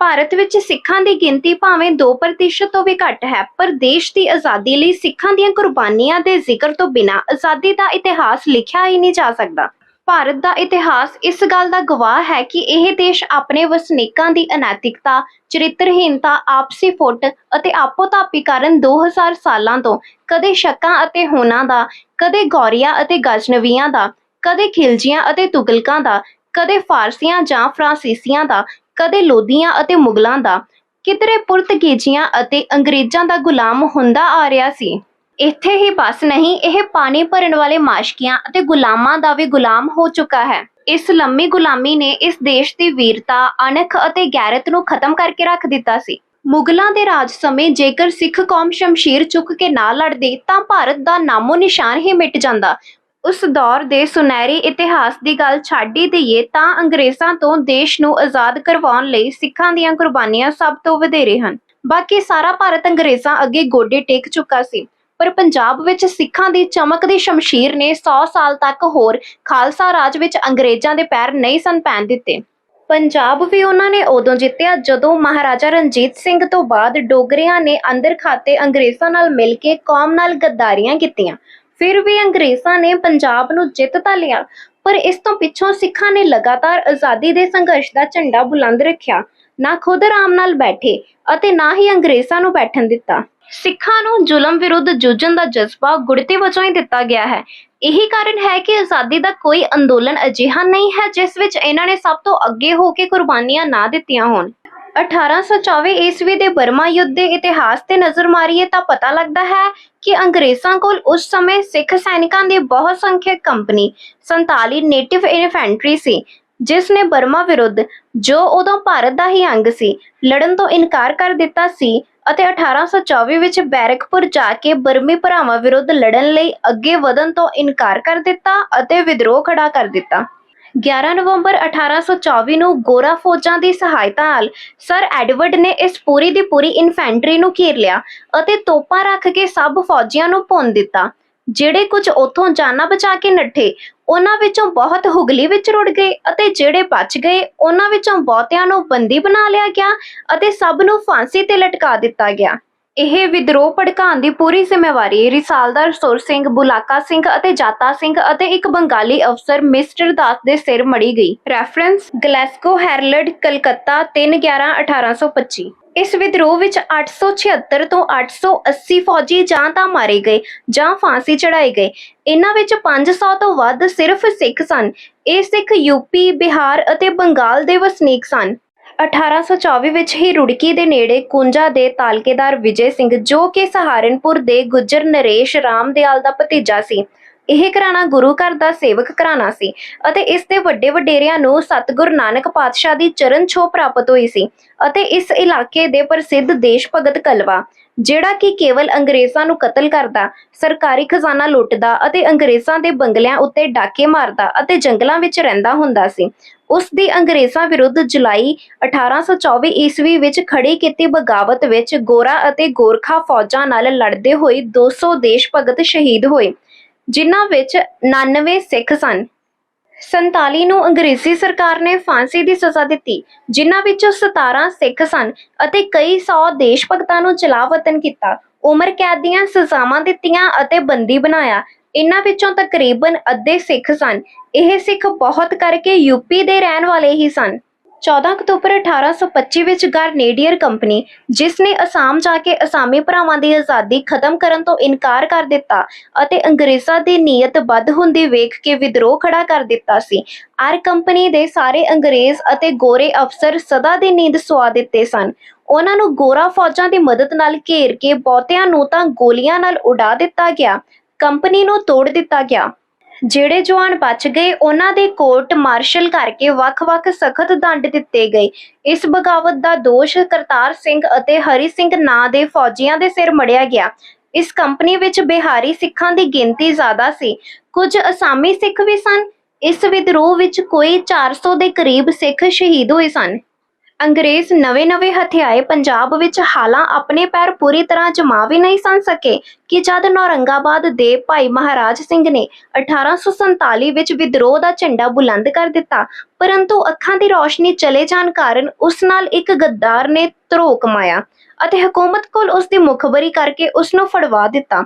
ਭਾਰਤ ਵਿੱਚ ਸਿੱਖਾਂ ਦੀ ਗਿਣਤੀ ਭਾਵੇਂ 2% ਤੋਂ ਵੀ ਘੱਟ ਹੈ, ਪਰ ਦੇਸ਼ ਦੀ ਆਜ਼ਾਦੀ ਲਈ ਸਿੱਖਾਂ ਦੀਆਂ ਕੁਰਬਾਨੀਆਂ ਦੇ ਜ਼ਿਕਰ ਤੋਂ ਬਿਨਾਂ ਆਜ਼ਾਦੀ ਦਾ ਇਤਿਹਾਸ ਲਿਖਿਆ ਹੀ ਨਹੀਂ ਜਾ ਸਕਦਾ। ਭਾਰਤ ਦਾ ਇਤਿਹਾਸ ਇਸ ਗੱਲ ਦਾ ਗਵਾਹ ਹੈ ਕਿ ਇਹ ਦੇਸ਼ ਆਪਣੇ ਵਸਨੀਕਾਂ ਦੀ ਅਨੈਤਿਕਤਾ ਚਰਿੱਤਰਹੀਨਤਾ ਆਪਸੀ ਫੁੱਟ ਅਤੇ ਆਪੋ-ਤਾਪੀ ਕਾਰਨ 2000 ਸਾਲਾਂ ਤੋਂ ਕਦੇ ਸ਼ੱਕਾਂ ਅਤੇ ਹੋਨਾਂ ਦਾ, ਕਦੇ ਗੌਰੀਆਂ ਅਤੇ ਗਜ਼ਨਵੀਆਂ ਦਾ, ਕਦੇ ਖਿਲਜੀਆਂ ਅਤੇ ਤੁਗਲਕਾਂ ਦਾ, ਕਦੇ ਫਾਰਸੀਆਂ ਜਾਂ ਫਰਾਂਸੀਸੀਆਂ ਦਾ ਕਦੇ ਲੋਧੀਆਂ ਅਤੇ ਮੁਗਲਾਂ ਦਾ, ਕਿਧਰੇ ਪੁਰਤਗੀਜ਼ੀਆਂ ਅਤੇ ਅੰਗਰੇਜ਼ਾਂ ਦਾ ਗੁਲਾਮ ਹੁੰਦਾ ਆ ਰਿਹਾ ਸੀ। ਇੱਥੇ ਹੀ ਬਸ ਨਹੀਂ, ਇਹ ਪਾਣੀ ਭਰਨ ਵਾਲੇ ਮਾਸ਼ਕੀਆਂ ਅਤੇ ਗੁਲਾਮਾਂ ਦਾ ਵੀ ਗੁਲਾਮ ਹੋ ਚੁੱਕਾ ਹੈ। ਇਸ ਲੰਮੀ ਗੁਲਾਮੀ ਨੇ ਇਸ ਦੇਸ਼ ਦੀ ਵੀਰਤਾ, ਅਣਖ ਅਤੇ ਗੈਰਤ ਨੂੰ ਖਤਮ ਕਰਕੇ ਰੱਖ ਦਿੱਤਾ ਸੀ। ਮੁਗਲਾਂ ਦੇ ਰਾਜ ਸਮੇਂ ਜੇਕਰ ਸਿੱਖ ਕੌਮ ਸ਼ਮਸ਼ੀਰ ਚੁੱਕ ਕੇ ਨਾ ਲੜਦੀ, ਤਾਂ ਭਾਰਤ ਦਾ ਨਾਮੋ ਨਿਸ਼ਾਨ ਹੀ ਮਿਟ ਜਾਂਦਾ। ਉਸ ਦੌਰ ਦੇ ਸੁਨਹਿਰੀ ਇਤਿਹਾਸ ਦੀ ਗੱਲ ਛੱਡ ਹੀ ਦਈਏ ਤਾਂ ਅੰਗਰੇਜ਼ਾਂ ਤੋਂ ਦੇਸ਼ ਨੂੰ ਆਜ਼ਾਦ ਕਰਵਾਉਣ ਲਈ ਸਿੱਖਾਂ ਦੀਆਂ ਕੁਰਬਾਨੀਆਂ ਸਭ ਤੋਂ ਵਧੇਰੇ ਹਨ। ਬਾਕੀ ਸਾਰਾ ਭਾਰਤ ਅੰਗਰੇਜ਼ਾਂ ਅੱਗੇ ਗੋਡੇ ਟੇਕ ਚੁੱਕਾ ਸੀ, ਪਰ ਪੰਜਾਬ ਵਿੱਚ ਸਿੱਖਾਂ ਦੀ ਚਮਕਦੀ ਸ਼ਮਸ਼ੀਰ ਨੇ 100 ਸਾਲ ਤੱਕ ਹੋਰ ਖਾਲਸਾ ਰਾਜ ਵਿੱਚ ਅੰਗਰੇਜ਼ਾਂ ਦੇ ਪੈਰ ਨਹੀਂ ਸਨ ਪੈਣ ਦਿੱਤੇ। ਪੰਜਾਬ ਵੀ ਉਹਨਾਂ ਨੇ ਉਦੋਂ ਜਿੱਤਿਆ ਜਦੋਂ ਮਹਾਰਾਜਾ ਰਣਜੀਤ ਸਿੰਘ ਤੋਂ ਬਾਅਦ ਡੋਗਰਿਆਂ ਨੇ ਅੰਦਰ ਖਾਤੇ ਅੰਗਰੇਜ਼ਾਂ ਨਾਲ ਮਿਲ ਕੇ ਕੌਮ ਨਾਲ ਗੱਦਾਰੀਆਂ ਕੀਤੀਆਂ। ਫਿਰ ਵੀ ਅੰਗਰੇਜ਼ਾਂ ਨੇ ਪੰਜਾਬ ਨੂੰ ਜਿੱਤ ਤਾਂ ਲਿਆ, ਪਰ ਇਸ ਤੋਂ ਪਿੱਛੋਂ ਸਿੱਖਾਂ ਨੇ ਲਗਾਤਾਰ ਆਜ਼ਾਦੀ ਦੇ ਸੰਘਰਸ਼ ਦਾ ਝੰਡਾ ਬੁਲੰਦ ਰੱਖਿਆ, ਨਾ ਖੁਦ ਆਰਾਮ ਨਾਲ ਬੈਠੇ ਅਤੇ ਨਾ ਹੀ ਅੰਗਰੇਜ਼ਾਂ ਨੂੰ ਬੈਠਣ ਦਿੱਤਾ। ਸਿੱਖਾਂ ਨੂੰ ਜ਼ੁਲਮ ਵਿਰੁੱਧ ਜੂਝਣ ਦਾ ਜਜ਼ਬਾ ਗੁੜਤੀ ਵਜੋਂ ਹੀ ਦਿੱਤਾ ਗਿਆ ਹੈ। ਇਹੀ ਕਾਰਨ ਹੈ ਕਿ ਆਜ਼ਾਦੀ ਦਾ ਕੋਈ ਅੰਦੋਲਨ ਅਜਿਹਾ ਨਹੀਂ ਹੈ ਜਿਸ ਵਿੱਚ ਇਹਨਾਂ ਨੇ ਸਭ ਤੋਂ ਅੱਗੇ ਹੋ ਕੇ ਕੁਰਬਾਨੀਆਂ ਨਾ ਦਿੱਤੀਆਂ ਹੋਣ। 1824 ਈਸਵੀ ਦੇ ਬਰਮਾ ਯੁੱਧ ਦੇ ਇਤਿਹਾਸ ਤੇ ਨਜ਼ਰ ਮਾਰੀਏ ਤਾਂ ਪਤਾ ਲੱਗਦਾ ਹੈ ਕਿ ਅੰਗਰੇਜ਼ਾਂ ਕੋਲ ਉਸ ਸਮੇਂ ਸਿੱਖ ਸੈਨਿਕਾਂ ਦੀ ਬਹੁਤ ਸੰਖਿਅਕ ਕੰਪਨੀ 47 ਨੇਟਿਵ ਇਨਫੈਂਟਰੀ ਸੀ, ਜਿਸ ਨੇ ਬਰਮਾ ਵਿਰੁੱਧ ਜੋ ਉਦੋਂ ਭਾਰਤ ਦਾ ਹੀ ਅੰਗ ਸੀ, ਲੜਨ ਤੋਂ ਇਨਕਾਰ ਕਰ ਦਿੱਤਾ ਸੀ ਅਤੇ 1824 ਵਿੱਚ ਬੈਰਕਪੁਰ ਜਾ ਕੇ ਬਰਮੀ ਭਰਾਵਾਂ ਵਿਰੁੱਧ ਲੜਨ ਲਈ ਅੱਗੇ ਵਧਣ ਤੋਂ ਇਨਕਾਰ ਕਰ ਦਿੱਤਾ ਅਤੇ ਵਿਦਰੋਹ ਖੜਾ ਕਰ ਦਿੱਤਾ। 11 ਨਵੰਬਰ 1824 ਨੂੰ ਗੋਰਾ ਫੌਜਾਂ ਦੀ ਸਹਾਇਤਾ ਨਾਲ ਸਰ ਐਡਵਰਡ ਨੇ ਇਸ ਪੂਰੀ ਦੀ ਪੂਰੀ ਇਨਫੈਂਟਰੀ ਨੂੰ ਘੇਰ ਲਿਆ ਅਤੇ ਤੋਪਾਂ ਰੱਖ ਕੇ ਸਭ ਫੌਜੀਆਂ ਨੂੰ ਭੁੰਨ ਦਿੱਤਾ। ਜਿਹੜੇ ਕੁਝ ਉੱਥੋਂ ਜਾਨਾਂ ਬਚਾ ਕੇ ਨੱਠੇ, ਉਹਨਾਂ ਵਿੱਚੋਂ ਬਹੁਤ ਹੁਗਲੀ ਵਿੱਚ ਰੁੜ ਗਏ ਅਤੇ ਜਿਹੜੇ ਬਚ ਗਏ, ਉਹਨਾਂ ਵਿੱਚੋਂ ਬਹੁਤਿਆਂ ਨੂੰ ਬੰਦੀ ਬਣਾ ਲਿਆ ਗਿਆ ਅਤੇ ਸਭ ਨੂੰ ਫਾਂਸੀ ਤੇ ਲਟਕਾ ਦਿੱਤਾ ਗਿਆ। ਇਹ ਵਿਦਰੋਹ ਭੜਕਾਉਣ ਦੀ ਪੂਰੀ ਜ਼ਿੰਮੇਵਾਰੀ ਰਿਸਾਲਦਾਰ ਸੁਰ ਸਿੰਘ, ਬੁਲਾਕਾ ਸਿੰਘ ਅਤੇ ਜਾਤਾ ਸਿੰਘ ਅਤੇ ਇੱਕ ਬੰਗਾਲੀ ਅਫਸਰ ਮਿਸਟਰ ਦਾਸ ਦੇ ਸਿਰ ਮੜੀ ਗਈ। ਰੈਫਰੈਂਸ ਗਲੈਸਕੋ ਹੈਰਲਡ ਕਲਕੱਤਾ 3/11/1825 ਇਸ ਵਿਦਰੋਹ ਵਿੱਚ 876 ਤੋਂ 880 ਫੌਜੀ ਜਾਂ ਤਾਂ ਮਾਰੇ ਗਏ ਜਾਂ ਫਾਂਸੀ ਚੜਾਏ ਗਏ। ਇਹਨਾਂ ਵਿੱਚ 500 ਤੋਂ ਵੱਧ ਸਿਰਫ ਸਿੱਖ ਸਨ। ਇਹ ਸਿੱਖ ਯੂਪੀ ਬਿਹਾਰ ਅਤੇ ਬੰਗਾਲ ਦੇ ਵਸਨੀਕ ਸਨ। 1824 ਵਿੱਚ ਹੀ ਰੁੜਕੀ ਦੇ ਨੇੜੇ ਕੁੰਜਾ ਦੇ ਤਾਲਕੇਦਾਰ ਵਿਜੇ ਸਿੰਘ, ਜੋ ਕਿ ਸਹਾਰਨਪੁਰ ਦੇ ਗੁੱਜਰ ਨਰੇਸ਼ ਰਾਮ ਦਿਆਲ ਦਾ ਭਤੀਜਾ ਸੀ, ਇਹ ਘਰਾਣਾ ਗੁਰੂ ਘਰ ਦਾ ਸੇਵਕ ਘਰਾਣਾ ਸੀ ਅਤੇ ਇਸ ਦੇ ਵੱਡੇ ਵਡੇਰਿਆਂ ਨੂੰ ਸਤਿਗੁਰ ਨਾਨਕ ਪਾਤਸ਼ਾਹ ਦੀ ਚਰਨ ਛੋਹ ਪ੍ਰਾਪਤ ਹੋਈ ਸੀ ਅਤੇ ਇਸ ਇਲਾਕੇ ਦੇ ਪ੍ਰਸਿੱਧ ਦੇਸ਼ ਭਗਤ ਕਲਵਾ। ਜਿਹੜਾ ਕਿ ਕੇਵਲ ਅੰਗਰੇਜ਼ਾਂ ਨੂੰ ਕਤਲ ਕਰਦਾ, ਸਰਕਾਰੀ ਖਜ਼ਾਨਾ ਲੁੱਟਦਾ ਅਤੇ ਅੰਗਰੇਜ਼ਾਂ ਦੇ ਬੰਗਲਿਆਂ ਉੱਤੇ ਡਾਕੇ ਮਾਰਦਾ ਅਤੇ ਜੰਗਲਾਂ ਵਿੱਚ ਰਹਿੰਦਾ ਹੁੰਦਾ ਸੀ। ਉਸ ਦੀ ਅੰਗਰੇਜ਼ਾਂ ਵਿਰੁੱਧ ਜੁਲਾਈ 1824 ਈਸਵੀ ਵਿੱਚ ਖੜੀ ਕੀਤੀ ਬਗਾਵਤ ਵਿੱਚ ਗੋਰਾ ਅਤੇ ਗੋਰਖਾ ਫੌਜਾਂ ਨਾਲ ਲੜਦੇ ਹੋਏ 200 ਦੇਸ਼ ਭਗਤ ਸ਼ਹੀਦ ਹੋਏ, ਜਿਨ੍ਹਾਂ ਵਿੱਚ 99 ਸਿੱਖ ਸਨ। 47 ਨੂੰ ਅੰਗਰੇਜ਼ੀ ਸਰਕਾਰ ਨੇ ਫਾਂਸੀ ਦੀ ਸਜ਼ਾ ਦਿੱਤੀ, ਜਿਨ੍ਹਾਂ ਵਿੱਚੋਂ 17 ਸਿੱਖ ਸਨ ਅਤੇ ਕਈ ਸੌ ਦੇਸ਼ ਭਗਤਾਂ ਨੂੰ ਜਲਾਵਤਨ ਕੀਤਾ। ਉਮਰ ਕੈਦ ਦੀਆਂ ਸਜ਼ਾਵਾਂ ਦਿੱਤੀਆਂ ਅਤੇ ਬੰਦੀ ਬਣਾਇਆ। ਇਹਨਾਂ ਵਿੱਚੋਂ ਤਕਰੀਬਨ ਅੱਧੇ ਸਿੱਖ ਸਨ। ਇਹ ਸਿੱਖ ਬਹੁਤ ਕਰਕੇ ਯੂਪੀ ਦੇ ਰਹਿਣ ਵਾਲੇ ਹੀ ਸਨ। 14 ਅਕਤੂਬਰ 1825 ਵਿੱਚ ਗਾਰਨੇਡੀਅਰ ਕੰਪਨੀ, ਜਿਸ ਨੇ ਅਸਾਮ ਜਾ ਕੇ ਅਸਾਮੀ ਭਰਾਵਾਂ ਦੀ ਆਜ਼ਾਦੀ ਖਤਮ ਕਰਨ ਤੋਂ ਇਨਕਾਰ ਕਰ ਦਿੱਤਾ ਅਤੇ ਅੰਗਰੇਜ਼ਾਂ ਦੀ ਨੀਅਤ ਵੱਧ ਹੁੰਦੀ ਵੇਖ ਕੇ ਵਿਦਰੋਹ ਖੜਾ ਕਰ ਦਿੱਤਾ ਸੀ। ਆਰ ਕੰਪਨੀ ਦੇ ਸਾਰੇ ਅੰਗਰੇਜ਼ ਅਤੇ ਗੋਰੇ ਅਫਸਰ ਸਦਾ ਦੀ ਨੀਂਦ ਸੁਆ ਦਿੱਤੇ ਸਨ। ਉਹਨਾਂ ਨੂੰ ਗੋਰਾ ਫੌਜਾਂ ਦੀ ਮਦਦ ਨਾਲ ਘੇਰ ਕੇ ਬਹੁਤਿਆਂ ਨੂੰ ਤਾਂ ਗੋਲੀਆਂ ਨਾਲ ਉਡਾ ਦਿੱਤਾ ਗਿਆ, ਕੰਪਨੀ ਨੂੰ ਤੋੜ ਦਿੱਤਾ ਗਿਆ। ਜਿਹੜੇ ਜਵਾਨ ਬਚ ਗਏ, ਉਹਨਾਂ ਦੇ ਕੋਰਟ ਮਾਰਸ਼ਲ ਕਰਕੇ ਵੱਖ-ਵੱਖ ਸਖਤ ਦੰਡ ਦਿੱਤੇ ਗਏ। ਇਸ ਬਗਾਵਤ ਦਾ ਦੋਸ਼ ਕਰਤਾਰ ਸਿੰਘ ਅਤੇ ਹਰੀ ਸਿੰਘ ਨਾਂ ਦੇ ਫੌਜੀਆਂ ਦੇ ਸਿਰ ਮੜਿਆ ਗਿਆ। ਇਸ ਕੰਪਨੀ ਵਿੱਚ ਬਿਹਾਰੀ ਸਿੱਖਾਂ ਦੀ ਗਿਣਤੀ ਜ਼ਿਆਦਾ ਸੀ। ਕੁਝ ਅਸਾਮੀ ਸਿੱਖ ਵੀ ਸਨ। ਇਸ ਵਿਦਰੋਹ ਵਿੱਚ ਕੋਈ 400 ਦੇ ਕਰੀਬ ਸਿੱਖ ਸ਼ਹੀਦ ਹੋਏ ਸਨ। ਅੰਗਰੇਜ਼ ਨਵੇਂ-ਨਵੇਂ ਹਥਿਆਏ ਪੰਜਾਬ ਵਿੱਚ ਹਾਲਾਂ ਆਪਣੇ ਪੈਰ ਪੂਰੀ ਤਰ੍ਹਾਂ ਜਮਾ ਵੀ ਨਹੀਂ ਸਨ ਸਕੇ, ਕਿ ਜਦ ਨੌਰੰਗਾਬਾਦ ਦੇ ਭਾਈ ਮਹਾਰਾਜ ਸਿੰਘ ਨੇ 1847 ਵਿੱਚ ਵਿਦਰੋਹ ਦਾ ਝੰਡਾ ਬੁਲੰਦ ਕਰ ਦਿੱਤਾ, ਪਰੰਤੂ ਅੱਖਾਂ ਦੀ ਰੌਸ਼ਨੀ ਚਲੇ ਜਾਣ ਕਾਰਨ ਉਸ ਨਾਲ ਇੱਕ ਗੱਦਾਰ ਨੇ ਧਰੋ ਕਮਾਇਆ ਅਤੇ ਹਕੂਮਤ ਕੋਲ ਉਸ ਦੀ ਮੁਖਬਰੀ ਕਰਕੇ ਉਸ ਨੂੰ ਫੜਵਾ ਦਿੱਤਾ।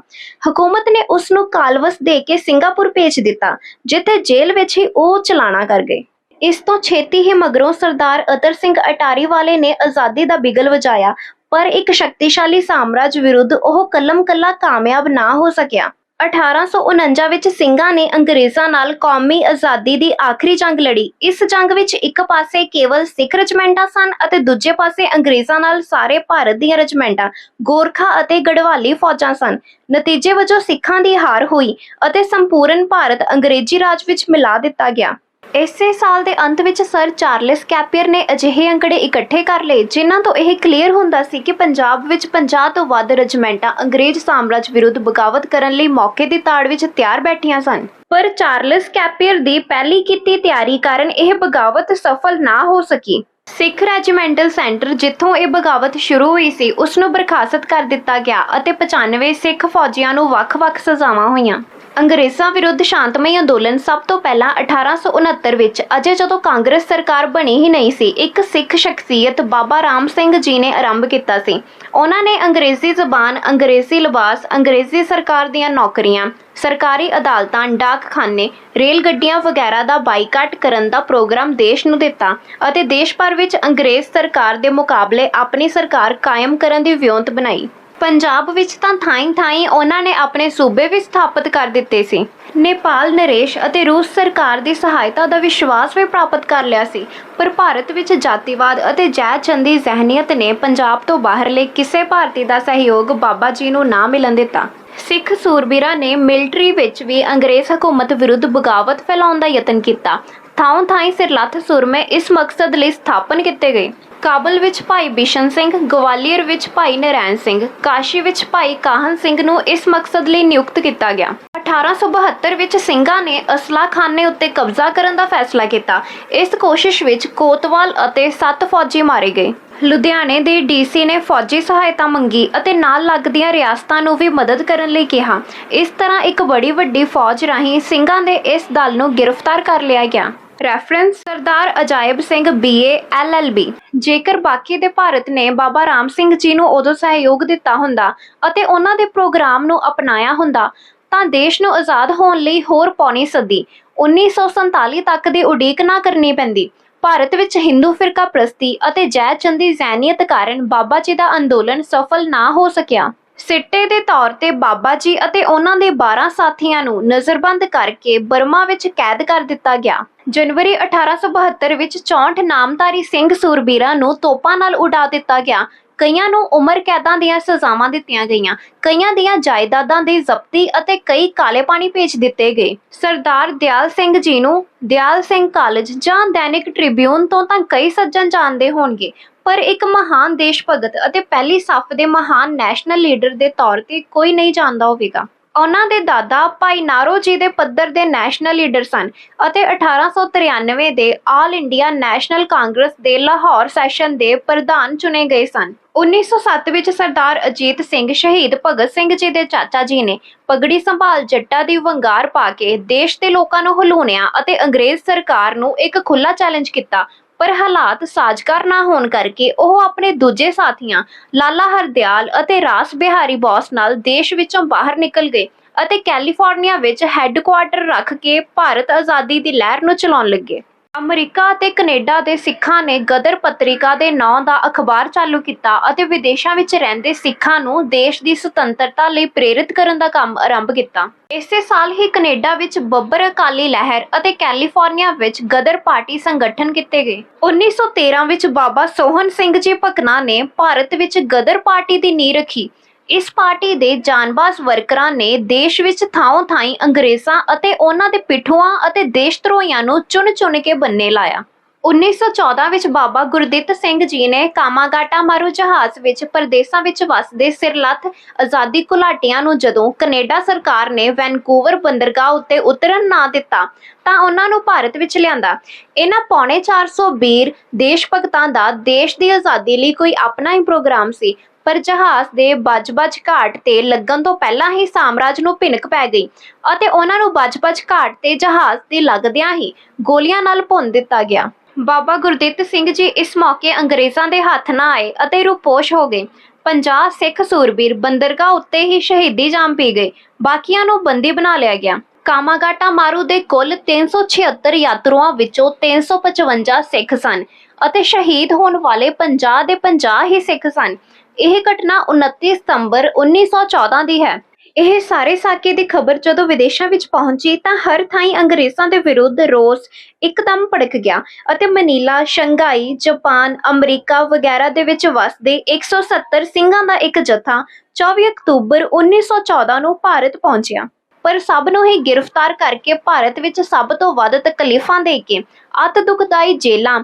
ਹਕੂਮਤ ਨੇ ਉਸ ਨੂੰ ਕਾਲਵਸ ਦੇ ਕੇ ਸਿੰਗਾਪੁਰ ਭੇਜ ਦਿੱਤਾ, ਜਿੱਥੇ ਜੇਲ੍ਹ ਵਿੱਚ ਹੀ ਉਹ ਚਲਾਣਾ ਕਰ ਗਏ। ਇਸ ਤੋਂ ਛੇਤੀ ਹੀ ਮਗਰੋਂ ਸਰਦਾਰ ਅਤਰ ਸਿੰਘ ਅਟਾਰੀ ਵਾਲੇ ਨੇ ਆਜ਼ਾਦੀ ਦਾ ਬਿਗਲ ਵਜਾਇਆ, ਪਰ ਇੱਕ ਸ਼ਕਤੀਸ਼ਾਲੀ ਸਾਮਰਾਜ ਵਿਰੁੱਧ ਉਹ ਕਲਮ ਕੱਲਾ ਕਾਮਯਾਬ ਨਾ ਹੋ ਸਕਿਆ। 1849 ਵਿੱਚ ਸਿੰਘਾਂ ਨੇ ਅੰਗਰੇਜ਼ਾਂ ਨਾਲ ਕੌਮੀ ਆਜ਼ਾਦੀ ਦੀ ਆਖਰੀ ਜੰਗ ਲੜੀ। ਇਸ ਜੰਗ ਵਿੱਚ ਇੱਕ ਪਾਸੇ ਕੇਵਲ ਸਿੱਖ ਰਜਮੈਂਟਾਂ ਸਨ ਅਤੇ ਦੂਜੇ ਪਾਸੇ ਅੰਗਰੇਜ਼ਾਂ ਨਾਲ ਸਾਰੇ ਭਾਰਤ ਦੀਆਂ ਰਜਮੈਂਟਾਂ, ਗੋਰਖਾ ਅਤੇ ਗੜਵਾਲੀ ਫੌਜਾਂ ਸਨ। ਨਤੀਜੇ ਵਜੋਂ ਸਿੱਖਾਂ ਦੀ ਹਾਰ ਹੋਈ ਅਤੇ ਸੰਪੂਰਨ ਭਾਰਤ ਅੰਗਰੇਜ਼ੀ ਰਾਜ ਵਿੱਚ ਮਿਲਾ ਦਿੱਤਾ ਗਿਆ। ਇਸੇ ਸਾਲ ਦੇ ਅੰਤ ਵਿੱਚ ਸਰ ਚਾਰਲਸ ਕੈਪੀਅਰ ਨੇ ਅਜਿਹੇ ਅੰਕੜੇ ਇਕੱਠੇ ਕਰ ਲਏ, ਜਿਨ੍ਹਾਂ ਤੋਂ ਇਹ ਕਲੀਅਰ ਹੁੰਦਾ ਸੀ ਕਿ ਪੰਜਾਬ ਵਿੱਚ 50 ਤੋਂ ਵੱਧ ਰੈਜੀਮੈਂਟਾਂ ਅੰਗਰੇਜ਼ ਸਾਮਰਾਜ ਵਿਰੁੱਧ ਬਗਾਵਤ ਕਰਨ ਲਈ ਮੌਕੇ ਦੀ ਤਾੜ ਵਿੱਚ ਤਿਆਰ ਬੈਠੀਆਂ ਸਨ। ਪਰ ਚਾਰਲਸ ਕੈਪੀਅਰ ਦੀ ਪਹਿਲੀ ਕੀਤੀ ਤਿਆਰੀ ਕਾਰਨ ਇਹ ਬਗਾਵਤ ਸਫਲ ਨਾ ਹੋ ਸਕੀ। ਸਿੱਖ ਰੈਜੀਮੈਂਟਲ ਸੈਂਟਰ ਜਿੱਥੋਂ ਇਹ ਬਗਾਵਤ ਸ਼ੁਰੂ ਹੋਈ ਸੀ ਉਸ ਨੂੰ ਬਰਖਾਸਤ ਕਰ ਦਿੱਤਾ ਗਿਆ ਅਤੇ 95 ਸਿੱਖ ਫੌਜੀਆਂ ਨੂੰ ਵੱਖ-ਵੱਖ ਸਜ਼ਾਵਾਂ ਹੋਈਆਂ। ਅੰਗਰੇਜ਼ਾਂ ਵਿਰੁੱਧ ਸ਼ਾਂਤਮਈ ਅੰਦੋਲਨ ਸਭ ਤੋਂ ਪਹਿਲਾਂ 1869 ਵਿੱਚ, ਅਜੇ ਜਦੋਂ ਕਾਂਗਰਸ ਸਰਕਾਰ ਬਣੀ ਹੀ ਨਹੀਂ ਸੀ, ਇੱਕ ਸਿੱਖ ਸ਼ਖਸੀਅਤ ਬਾਬਾ ਰਾਮ ਸਿੰਘ ਜੀ ਨੇ ਆਰੰਭ ਕੀਤਾ ਸੀ। ਉਹਨਾਂ ਨੇ ਅੰਗਰੇਜ਼ੀ ਜ਼ਬਾਨ, ਅੰਗਰੇਜ਼ੀ ਲਿਬਾਸ, ਅੰਗਰੇਜ਼ੀ ਸਰਕਾਰ ਦੀਆਂ ਨੌਕਰੀਆਂ, ਸਰਕਾਰੀ ਅਦਾਲਤਾਂ, ਡਾਕਖਾਨੇ ਰੇਲ ਗੱਡੀਆਂ ਵਗੈਰਾ ਦਾ ਬਾਈਕਾਟ ਕਰਨ ਦਾ ਪ੍ਰੋਗਰਾਮ ਦੇਸ਼ ਨੂੰ ਦਿੱਤਾ ਅਤੇ ਦੇਸ਼ ਭਰ ਵਿੱਚ ਅੰਗਰੇਜ਼ ਸਰਕਾਰ ਦੇ ਮੁਕਾਬਲੇ ਆਪਣੀ ਸਰਕਾਰ ਕਾਇਮ ਕਰਨ ਦੀ ਵਿਉਂਤ ਬਣਾਈ। ਪੰਜਾਬ ਵਿੱਚ ਤਾਂ ਥਾਈਂ-ਥਾਈਂ ਉਹਨਾਂ ਨੇ ਆਪਣੇ ਸੂਬੇ ਵੀ ਸਥਾਪਿਤ ਕਰ ਦਿੱਤੇ ਸੀ। ਨੇਪਾਲ ਨਰੇਸ਼ ਅਤੇ ਰੂਸ ਸਰਕਾਰ ਦੀ ਸਹਾਇਤਾ ਦਾ ਵਿਸ਼ਵਾਸ ਵੀ ਪ੍ਰਾਪਤ ਕਰ ਲਿਆ ਸੀ। ਪਰ ਭਾਰਤ ਵਿੱਚ ਜਾਤੀਵਾਦ ਅਤੇ ਜੈਚੰਦੀ ਜ਼ਹਿਨੀਅਤ ਨੇ ਪੰਜਾਬ ਤੋਂ ਬਾਹਰਲੇ ਕਿਸੇ ਭਾਰਤੀ ਦਾ ਸਹਿਯੋਗ ਬਾਬਾ ਜੀ ਨੂੰ ਨਾ ਮਿਲਣ ਦਿੱਤਾ। ਸਿੱਖ ਸੂਰਬੀਰਾਂ ਨੇ ਮਿਲਟਰੀ ਵਿੱਚ ਵੀ ਅੰਗਰੇਜ਼ ਹਕੂਮਤ ਵਿਰੁੱਧ ਬਗਾਵਤ ਫੈਲਾਉਣ ਦਾ ਯਤਨ ਕੀਤਾ। ਥਾਂ ਥਾਈਂ ਸਿਰਲੱਥ ਸੂਰਮੇ ਇਸ ਮਕਸਦ ਲਈ ਸਥਾਪਨ ਕੀਤੇ ਗਏ। ਕਾਬਲ ਵਿੱਚ ਭਾਈ ਬਿਸ਼ਨ ਸਿੰਘ, ਗਵਾਲੀਅਰ ਵਿੱਚ ਭਾਈ ਨਰੈਣ ਸਿੰਘ, ਕਾਸ਼ੀ ਵਿੱਚ ਭਾਈ ਕਾਹਨ ਸਿੰਘ ਨੂੰ ਇਸ ਮਕਸਦ ਲਈ ਨਿਯੁਕਤ ਕੀਤਾ ਗਿਆ। 1872 ਵਿੱਚ ਸਿੰਘਾਂ ਨੇ ਅਸਲਾ ਖਾਨੇ ਉੱਤੇ ਕਬਜ਼ਾ ਕਰਨ ਦਾ ਫੈਸਲਾ ਕੀਤਾ। ਇਸ ਕੋਸ਼ਿਸ਼ ਵਿੱਚ ਕੋਤਵਾਲ ਅਤੇ ਸੱਤ ਫੌਜੀ ਮਾਰੇ ਗਏ। ਲੁਧਿਆਣੇ ਦੇ ਡੀਸੀ ਨੇ ਫੌਜੀ ਸਹਾਇਤਾ ਮੰਗੀ ਅਤੇ ਨਾਲ ਲੱਗਦੀਆਂ ਰਿਆਸਤਾਂ ਨੂੰ ਵੀ ਮਦਦ ਕਰਨ ਲਈ ਕਿਹਾ। ਇਸ ਤਰ੍ਹਾਂ ਇੱਕ ਬੜੀ ਵੱਡੀ ਫੌਜ ਰਾਹੀਂ ਸਿੰਘਾਂ ਦੇ ਇਸ ਦਲ ਨੂੰ ਗ੍ਰਿਫਤਾਰ ਕਰ ਲਿਆ ਗਿਆ। ਰੈਫਰੈਂਸ ਸਰਦਾਰ ਅਜਾਇਬ ਸਿੰਘ ਬੀਏ ਐਲਐਲਬੀ। ਜੇਕਰ ਬਾਕੀ ਦੇ ਭਾਰਤ ਨੇ ਬਾਬਾ ਰਾਮ ਸਿੰਘ ਜੀ ਨੂੰ ਉਦੋਂ ਸਹਿਯੋਗ ਦਿੱਤਾ ਹੁੰਦਾ ਅਤੇ ਉਹਨਾਂ ਦੇ ਪ੍ਰੋਗਰਾਮ ਨੂੰ ਅਪਣਾਇਆ ਹੁੰਦਾ, ਤਾਂ ਦੇਸ਼ ਨੂੰ ਆਜ਼ਾਦ ਹੋਣ ਲਈ ਹੋਰ ਪੌਣੀ ਸਦੀ 1947 ਤੱਕ ਦੀ ਉਡੀਕ ਨਾ ਕਰਨੀ ਪੈਂਦੀ। ਭਾਰਤ ਵਿੱਚ ਹਿੰਦੂ ਫਿਰਕਾ ਪ੍ਰਸਤੀ ਅਤੇ ਜੈ ਚੰਦੀ ਜ਼ੈਨੀਅਤ ਕਾਰਨ ਬਾਬਾ ਜੀ ਦਾ ਅੰਦੋਲਨ ਸਫਲ ਨਾ ਹੋ ਸਕਿਆ। ਸਿੱਟੇ ਦੇ ਤੌਰ ਤੇ ਬਾਬਾ ਜੀ ਅਤੇ ਉਹਨਾਂ ਦੇ 12 ਸਾਥੀਆਂ ਨੂੰ ਨਜ਼ਰਬੰਦ ਕਰਕੇ ਬਰਮਾ ਵਿੱਚ ਕੈਦ ਕਰ ਦਿੱਤਾ ਗਿਆ। ਜਨਵਰੀ 1872 ਵਿੱਚ 64 ਨਾਮਧਾਰੀ ਸਿੰਘ ਸੂਰਬੀਰਾਂ ਨੂੰ ਤੋਪਾਂ ਨਾਲ ਉਡਾ ਦਿੱਤਾ ਗਿਆ। ਕਈਆਂ ਨੂੰ ਉਮਰ ਕੈਦਾਂ ਦੀਆਂ ਸਜ਼ਾਵਾਂ ਦਿੱਤੀਆਂ ਗਈਆਂ। ਕਈਆਂ ਦੀਆਂ ਜਾਇਦਾਦਾਂ ਦੀ ਜ਼ਬਤੀ ਅਤੇ ਕਈ ਕਾਲੇ ਪਾਣੀ ਭੇਜ ਦਿੱਤੇ ਗਏ। ਸਰਦਾਰ ਦਿਆਲ ਸਿੰਘ ਜੀ ਨੂੰ ਦਿਆਲ ਸਿੰਘ ਕਾਲਜ ਜਾਂ ਦੈਨਿਕ ਟ੍ਰਿਬਿਊਨ ਤੋਂ ਤਾਂ ਕਈ ਸੱਜਣ ਜਾਣਦੇ ਹੋਣਗੇ, ਪਰ ਇੱਕ ਮਹਾਨ ਦੇਸ਼ ਭਗਤ ਅਤੇ ਪਹਿਲੀ ਸੱਫ ਦੇ ਮਹਾਨ ਨੈਸ਼ਨਲ ਲੀਡਰ ਦੇ ਤੌਰ ਤੇ ਕੋਈ ਨਹੀਂ ਜਾਣਦਾ ਹੋਵੇਗਾ। ਉਹਨਾਂ ਦੇ ਦਾਦਾ ਭਾਈ ਨਾਰੋ ਜੀ ਦੇ ਪੱਧਰ ਦੇ ਨੈਸ਼ਨਲ ਲੀਡਰ ਸਨ ਅਤੇ 1893 ਦੇ ਆਲ ਇੰਡੀਆ ਨੈਸ਼ਨਲ ਕਾਂਗਰਸ ਦੇ ਲਾਹੌਰ ਸੈਸ਼ਨ ਦੇ ਪ੍ਰਧਾਨ ਚੁਣੇ ਗਏ ਸਨ। 1907 ਵਿੱਚ ਸਰਦਾਰ ਅਜੀਤ ਸਿੰਘ ਸ਼ਹੀਦ ਭਗਤ ਸਿੰਘ ਜੀ ਦੇ ਚਾਚਾ ਜੀ ਨੇ ਪਗੜੀ ਸੰਭਾਲ ਜੱਟਾ ਦੀ ਵੰਗਾਰ ਪਾ ਕੇ ਦੇਸ਼ ਦੇ ਲੋਕਾਂ ਨੂੰ ਹਲੂਣਿਆ ਅਤੇ ਅੰਗਰੇਜ਼ ਸਰਕਾਰ ਨੂੰ ਇੱਕ ਖੁੱਲਾ ਚੈਲੰਜ ਕੀਤਾ। ਪਰ ਹਾਲਾਤ ਸਾਜ਼ਗਾਰ ਨਾ ਹੋਣ ਕਰਕੇ ਉਹ ਆਪਣੇ ਦੂਜੇ ਸਾਥੀਆਂ ਲਾਲਾ ਹਰਦਿਆਲ ਅਤੇ ਰਾਸ ਬਿਹਾਰੀ ਬੋਸ ਨਾਲ ਦੇਸ਼ ਵਿੱਚੋਂ ਬਾਹਰ ਨਿਕਲ ਗਏ ਅਤੇ ਕੈਲੀਫੋਰਨੀਆ ਵਿੱਚ ਹੈੱਡਕੁਆਰਟਰ ਰੱਖ ਕੇ ਭਾਰਤ ਆਜ਼ਾਦੀ ਦੀ ਲਹਿਰ ਨੂੰ ਚਲਾਉਣ ਲੱਗੇ। ਅਮਰੀਕਾ ਅਤੇ ਕੈਨੇਡਾ ਦੇ ਸਿੱਖਾਂ ਨੇ ਗਦਰ ਪੱਤਰਿਕਾ ਦੇ ਨਾਂ ਦਾ ਅਖਬਾਰ ਚਾਲੂ ਕੀਤਾ ਅਤੇ ਵਿਦੇਸ਼ਾਂ ਵਿੱਚ ਰਹਿੰਦੇ ਸਿੱਖਾਂ ਨੂੰ ਦੇਸ਼ ਦੀ ਸੁਤੰਤਰਤਾ ਲਈ ਪ੍ਰੇਰਿਤ ਕਰਨ ਦਾ ਕੰਮ ਆਰੰਭ ਕੀਤਾ। ਇਸੇ ਸਾਲ ਹੀ ਕੈਨੇਡਾ ਵਿੱਚ ਬੱਬਰ ਅਕਾਲੀ ਲਹਿਰ ਅਤੇ ਕੈਲੀਫੋਰਨੀਆ ਵਿੱਚ ਗਦਰ ਪਾਰਟੀ ਸੰਗਠਨ ਕੀਤੇ ਗਏ। 1913 ਵਿੱਚ ਬਾਬਾ ਸੋਹਨ ਸਿੰਘ ਜੀ ਭਕਨਾ ਨੇ ਭਾਰਤ ਵਿੱਚ ਗਦਰ ਪਾਰਟੀ ਦੀ ਨੀਂਹ ਰੱਖੀ ਇਸ ਪਾਰਟੀ ਦੇ ਜਾਨਬਾਜ਼ ਵਰਕਰਾਂ ਨੇ ਦੇਸ਼ ਵਿੱਚ ਥਾਂ ਥਾਈਂ ਅੰਗਰੇਜ਼ਾਂ ਅਤੇ ਉਹਨਾਂ ਦੇ ਪਿੱਠੂਆਂ ਅਤੇ ਦੇਸ਼ ਨੂੰ ਚੁਣ-ਚੁਣ ਕੇ ਬੰਨੇ ਲਾਇਆ। 1914 ਵਿੱਚ ਬਾਬਾ ਗੁਰਦਿੱਤ ਸਿੰਘ ਜੀ ਨੇ ਕਾਮਾਗਾਟਾ ਮਾਰੂ ਜਹਾਜ਼ ਵਿੱਚ ਪਰਦੇਸਾਂ ਵਿੱਚ ਵਸਦੇ ਸਿਰਲੱਥ ਆਜ਼ਾਦੀ ਘੁਲਾਟੀਆਂ ਨੂੰ ਜਦੋਂ ਕੈਨੇਡਾ ਸਰਕਾਰ ਨੇ ਵੈਨਕੂਵਰ ਬੰਦਰਗਾਹ ਉੱਤੇ ਉਤਰਨ ਨਾ ਦਿੱਤਾ, ਤਾਂ ਉਹਨਾਂ ਨੂੰ ਭਾਰਤ ਵਿੱਚ ਲਿਆਂਦਾ। ਇਹਨਾਂ ਪੌਣੇ 400 ਵੀਰ ਦੇਸ਼ ਭਗਤਾਂ ਦਾ ਦੇਸ਼ ਦੀ ਆਜ਼ਾਦੀ ਲਈ ਕੋਈ ਆਪਣਾ ਹੀ ਪ੍ਰੋਗਰਾਮ ਸੀ ਪਰ ਜਹਾਜ਼ ਦੇ ਬਜ-ਬਜ ਘਾਟ ਤੇ ਲੱਗਣ ਤੋਂ ਪਹਿਲਾਂ ਹੀ ਸਾਮਰਾਜ ਨੂੰ ਭਿਣਕ ਪੈ ਗਈ ਅਤੇ ਉਹਨਾਂ ਨੂੰ ਬਜ-ਬਜ ਘਾਟ ਤੇ ਜਹਾਜ਼ ਤੇ ਲੱਗਦਿਆਂ ਹੀ ਗੋਲੀਆਂ ਨਾਲ ਭੁੰਨ ਦਿੱਤਾ ਗਿਆ। ਬਾਬਾ ਗੁਰਦਿੱਤ ਸਿੰਘ ਜੀ ਇਸ ਮੌਕੇ ਅੰਗਰੇਜ਼ਾਂ ਦੇ ਹੱਥ ਨਾ ਆਏ ਅਤੇ ਰੂਪੋਸ਼ ਹੋ ਗਏ। 50 ਸਿੱਖ ਸੂਰਬੀਰ ਬੰਦਰਗਾਹ ਉੱਤੇ ਹੀ ਸ਼ਹੀਦੀ ਜਾਮ ਪੀ ਗਏ। ਬਾਕੀਆਂ ਨੂੰ ਬੰਦੀ ਬਣਾ ਲਿਆ ਗਿਆ। ਕਾਮਾਗਾਟਾ ਮਾਰੂ ਦੇ ਕੁੱਲ 376 ਯਾਤਰੂਆਂ ਵਿੱਚੋਂ 355 ਸਿੱਖ ਸਨ ਅਤੇ ਸ਼ਹੀਦ ਹੋਣ ਵਾਲੇ 50 ਦੇ 50 ਹੀ ਸਿੱਖ ਸਨ। ਇਹ ਘਟਨਾ 29 ਸਤੰਬਰ 1914 ਦੀ ਹੈ। ਇਹ ਸਾਰੇ ਸਾਕੇ ਦੀ ਖਬਰ ਜਦੋਂ ਵਿਦੇਸ਼ਾਂ ਵਿੱਚ ਪਹੁੰਚੀ ਤਾਂ ਹਰ ਥਾਈਂ ਅੰਗਰੇਜ਼ਾਂ ਦੇ ਵਿਰੁੱਧ ਰੋਸ ਇੱਕਦਮ ਭੜਕ ਗਿਆ ਅਤੇ ਮਨੀਲਾ, ਸ਼ੰਘਾਈ, ਜਾਪਾਨ, ਅਮਰੀਕਾ ਵਗੈਰਾ ਦੇ ਵਿੱਚ ਵਸਦੇ 170 ਸਿੰਘਾਂ ਦਾ ਇੱਕ ਜਥਾ 24 ਅਕਤੂਬਰ 1914 ਨੂੰ ਭਾਰਤ ਪਹੁੰਚਿਆ। ਪਰ ਸਭ ਨੂੰ ਹੀ ਗ੍ਰਿਫਤਾਰ ਕਰਕੇ ਭਾਰਤ ਵਿੱਚ ਸਭ ਤੋਂ ਵੱਧ ਤਕਲੀਫਾਂ ਦੇ ਕੇ ਅਤ ਦੁਖਦਾਈ ਜੇਲਾਂ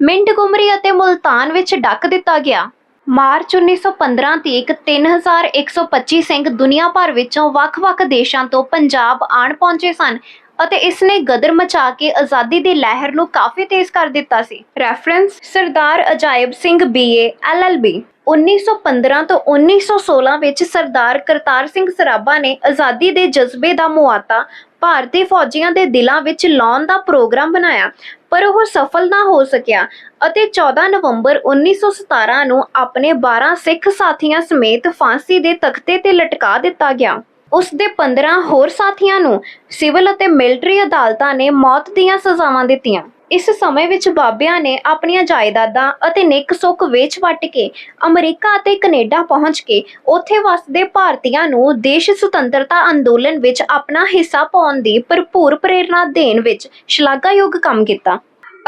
ਮਿੰਟਗੁਮਰੀ ਅਤੇ ਮੁਲਤਾਨ ਵਿੱਚ ਡੱਕ ਦਿੱਤਾ ਗਿਆ। ਮਾਰਚ 1915 ਤੀਕ 3125 ਸਿੰਘ ਦੁਨੀਆ ਭਰ ਵਿੱਚੋਂ ਵੱਖ-ਵੱਖ ਦੇਸ਼ਾਂ ਤੋਂ ਪੰਜਾਬ ਆਣ ਪਹੁੰਚੇ ਸਨ। ਅਤੇ ਇਸ ਨੇ ਗਦਰ ਮਚਾ ਕੇ ਆਜ਼ਾਦੀ ਦੀ ਲਹਿਰ ਨੂੰ ਕਾਫੀ ਤੇਜ਼ ਕਰ ਦਿੱਤਾ ਸੀ। ਰੈਫਰੈਂਸ ਸਰਦਾਰ ਅਜਾਇਬ ਸਿੰਘ ਬੀਏ ਐਲਐਲਬੀ 1915 ਤੋਂ 1916 ਵਿੱਚ ਸਰਦਾਰ ਕਰਤਾਰ ਸਿੰਘ ਸਰਾਭਾ ਨੇ ਆਜ਼ਾਦੀ ਦੇ ਜਜ਼ਬੇ ਦਾ ਮੁਆਤਾ ਭਾਰਤੀ ਫੌਜੀਆਂ ਦੇ ਦਿਲਾਂ ਵਿੱਚ ਲਾਉਣ ਦਾ ਪ੍ਰੋਗਰਾਮ ਬਣਾਇਆ, ਪਰ ਉਹ ਸਫਲ ਨਾ ਹੋ ਸਕਿਆ ਅਤੇ 14 ਨਵੰਬਰ 1917 ਨੂੰ ਆਪਣੇ 12 ਸਿੱਖ ਸਾਥੀਆਂ ਸਮੇਤ ਫਾਂਸੀ ਦੇ ਤਖਤੇ ਤੇ ਲਟਕਾ ਦਿੱਤਾ ਗਿਆ। ਉਸ ਦੇ 15 ਹੋਰ ਸਾਥੀਆਂ ਨੂੰ ਸਿਵਲ ਅਤੇ ਮਿਲਟਰੀ ਅਦਾਲਤਾਂ ਨੇ ਮੌਤ ਦੀਆਂ ਸਜ਼ਾਵਾਂ ਦਿੱਤੀਆਂ। ਇਸ ਸਮੇਂ ਵਿੱਚ ਬਾਬਿਆਂ ਨੇ ਆਪਣੀਆਂ ਜਾਇਦਾਦਾਂ ਅਤੇ ਨਿੱਕ ਸੁੱਕ ਵੇਚ ਵੱਟ ਕੇ ਅਮਰੀਕਾ ਅਤੇ ਕੈਨੇਡਾ ਪਹੁੰਚ ਕੇ ਉੱਥੇ ਵਸਦੇ ਭਾਰਤੀਆਂ ਨੂੰ ਦੇਸ਼ ਸੁਤੰਤਰਤਾ ਅੰਦੋਲਨ ਵਿੱਚ ਆਪਣਾ ਹਿੱਸਾ ਪਾਉਣ ਦੀ ਭਰਪੂਰ ਪ੍ਰੇਰਣਾ ਦੇਣ ਵਿੱਚ ਸ਼ਲਾਘਾਯੋਗ ਕੰਮ ਕੀਤਾ।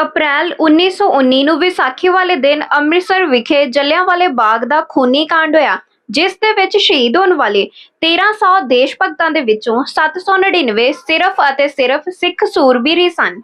ਅਪ੍ਰੈਲ 1919 ਨੂੰ ਵਿਸਾਖੀ ਵਾਲੇ ਦਿਨ ਅੰਮ੍ਰਿਤਸਰ ਵਿਖੇ ਜਲਿਆਂਵਾਲੇ ਬਾਗ ਦਾ ਖੂਨੀ ਕਾਂਡ ਹੋਇਆ। ਜਿਸ ਦੇ ਵਿੱਚ ਸ਼ਹੀਦ ਹੋਣ ਵਾਲੇ 1300 ਦੇਸ਼ ਭਗਤਾਂ ਦੇ ਵਿੱਚੋਂ 799 ਸਿਰਫ ਅਤੇ ਸਿਰਫ ਸਿੱਖ ਸੂਰਬੀਰ ਹੀ ਸਨ।